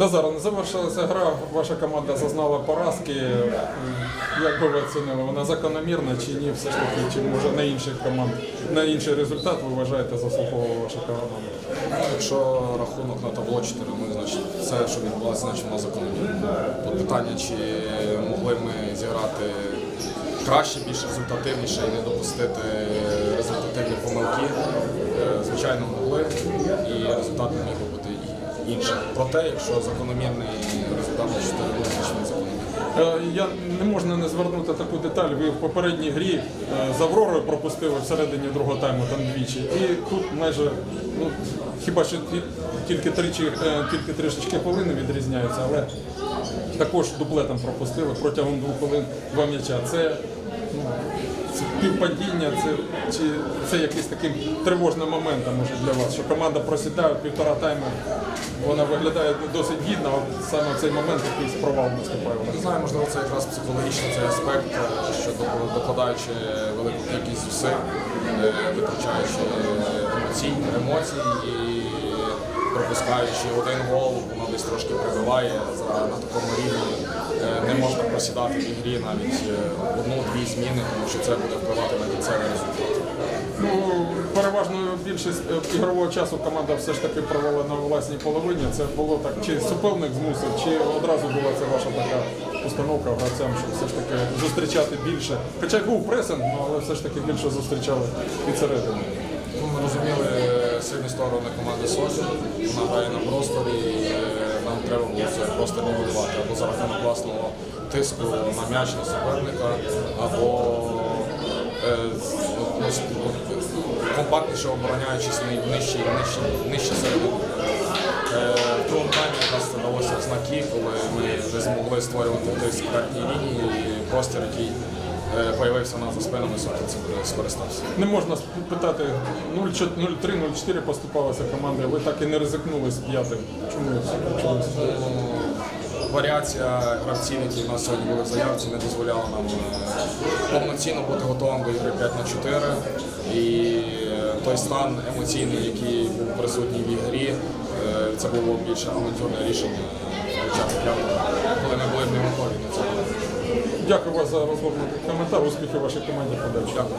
Назар, завершилася гра, ваша команда зазнала поразки. Як би ви оцінили, вона закономірна чи ні? Все ж таки, чи може на інших команд, на інший результат ви вважаєте заслуговувала ваша команда? Якщо рахунок на табло 4 0 значить все, що відбулося, значить воно закономірно. Тут питання, чи могли ми зіграти краще, більш результативніше і не допустити результативні помилки. Е, Звичайно, могли, і результат міг би бути і інший. Проте, якщо закономірний результат на 4 0 значить він закономірний. Е, Я не можна не звернути таку деталь. Ви в попередній грі е, з Авророю пропустили всередині другого тайму там двічі. І тут майже ну хіба що тільки тричі, е, тільки трішечки хвилини відрізняються, але також дуплетом пропустили протягом двох хвилин два м'яча. Це ну, півпадіння, це чи це якийсь таким тривожним моментом може для вас, що команда просідає півтора тайму, вона виглядає досить гідно, а саме в цей момент якийсь провал наступає. Не знаю, можливо, це якраз психологічний цей аспект, е, що докладаючи велику кількість зусиль, е, витрачаючи емоційні емоції і пропускаючи один гол, воно десь трошки прибиває на такому рівні. е, Не можна просідати в ігрі навіть е, одну-дві зміни, тому що це буде впливати на кінцевий результат. Ну, переважно більшість е, ігрового часу команда все ж таки провела на власній половині. Це було так, чи суперник змусив, чи одразу була це ваша така установка гравцям, щоб все ж таки зустрічати більше. Хоча був пресинг, ну, але все ж таки більше зустрічали від середини. Ну, Ми розуміли сильні сторони команди Сочі. Вона грає на просторі. і е, Нам треба було це просто нівелювати або за рахунок власного тиску на м'яч на суперника, або е, ну, компактніше обороняючись ни- нижче, середини. Е, В другому таймі якраз це далося знаки, коли ми не змогли створювати тиск в лінії і простір, який е, появився у нас за спинами, цим скористався. Не можна питати 0-3-0-4 поступалася команда, ви так і не ризикнули з п'ятим. Чому? Чому? Варіація гравців, які в нас сьогодні були в заявці, не дозволяла нам е, повноцінно бути готовим до ігри 5 на 4. І е, той стан емоційний, який був присутній в ігрі, е, це було більше авантюрне рішення коли ми були не готові на це. Дякую вас за розгорнутий коментар. Успіхів вашій команді подальше. Дякую.